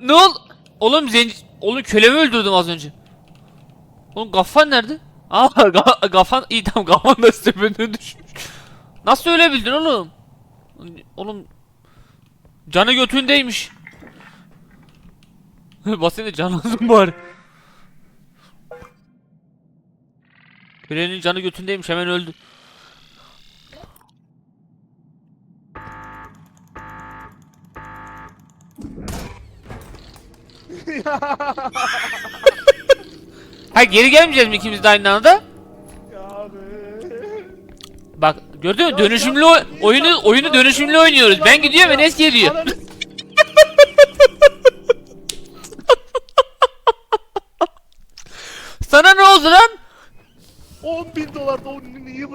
Ne ol? Oğlum zenci... Oğlum kölemi öldürdüm az önce. Oğlum Gaffan nerede? Aa ga Gaffan iyi tamam Gaffan da tepeden düşmüş. Nasıl ölebildin oğlum? Oğlum canı götündeymiş. Basene can lazım bari. Kölenin canı götündeymiş hemen öldü. Ha geri gelmeyeceğiz mi ikimiz de aynı anda? Bak gördün mü? Dönüşümlü oy- oyunu oyunu dönüşümlü oynuyoruz. Ben gidiyorum Enes geliyor. Sana ne oldu lan? 10 bin dolar da onu niye